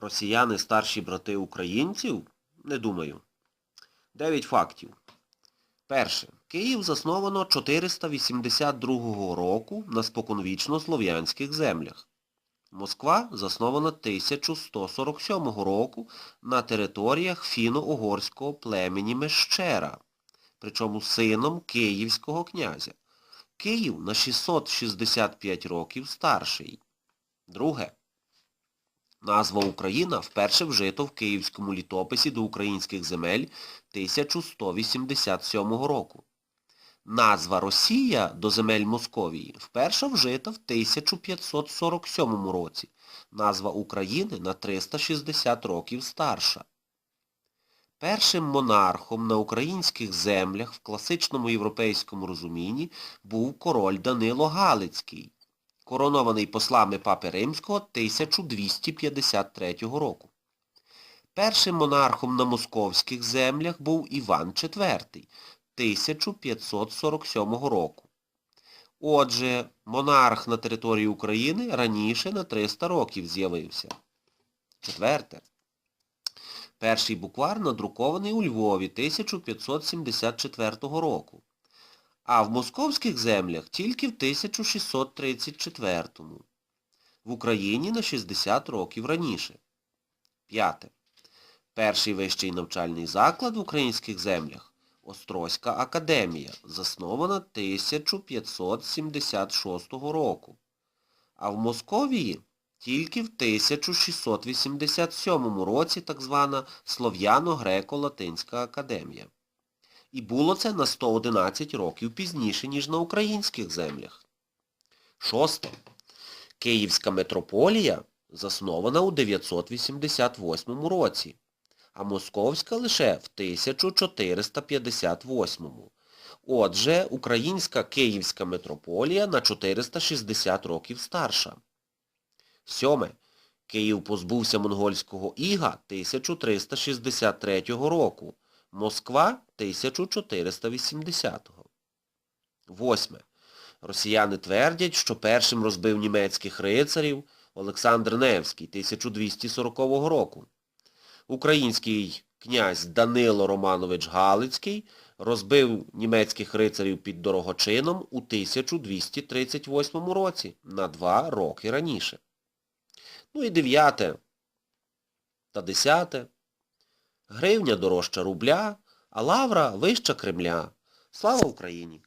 Росіяни старші брати українців? Не думаю. Дев'ять фактів. Перше. Київ засновано 482 року на споконвічно слов'янських землях. Москва заснована 1147 року на територіях фіно-угорського племені Мещера, причому сином київського князя. Київ на 665 років старший. Друге. Назва Україна вперше вжито в Київському літописі до українських земель 1187 року. Назва Росія до земель Московії вперше вжита в 1547 році. Назва України на 360 років старша. Першим монархом на українських землях в класичному європейському розумінні був король Данило Галицький, коронований послами Папи Римського 1253 року. Першим монархом на московських землях був Іван IV 1547 року. Отже, монарх на території України раніше на 300 років з'явився. Четверте. Перший буквар надрукований у Львові 1574 року, а в московських землях тільки в 1634. В Україні на 60 років раніше. П'яте. Перший вищий навчальний заклад в українських землях Острозька академія, заснована 1576 року, а в Московії тільки в 1687 році так звана Слов'яно-Греко-Латинська академія. І було це на 111 років пізніше, ніж на українських землях. Шосте. Київська митрополія заснована у 988 році, а московська лише в 1458. Отже, українська Київська митрополія на 460 років старша. Сьоме. Київ позбувся монгольського іга 1363 року, Москва 1480. Восьме. Росіяни твердять, що першим розбив німецьких рицарів Олександр Невський 1240 року. Український князь Данило Романович Галицький розбив німецьких рицарів під Дорогочином у 1238 році, на два роки раніше. Ну і дев'яте та десяте. Гривня дорожча рубля, а лавра вища Кремля. Слава Україні!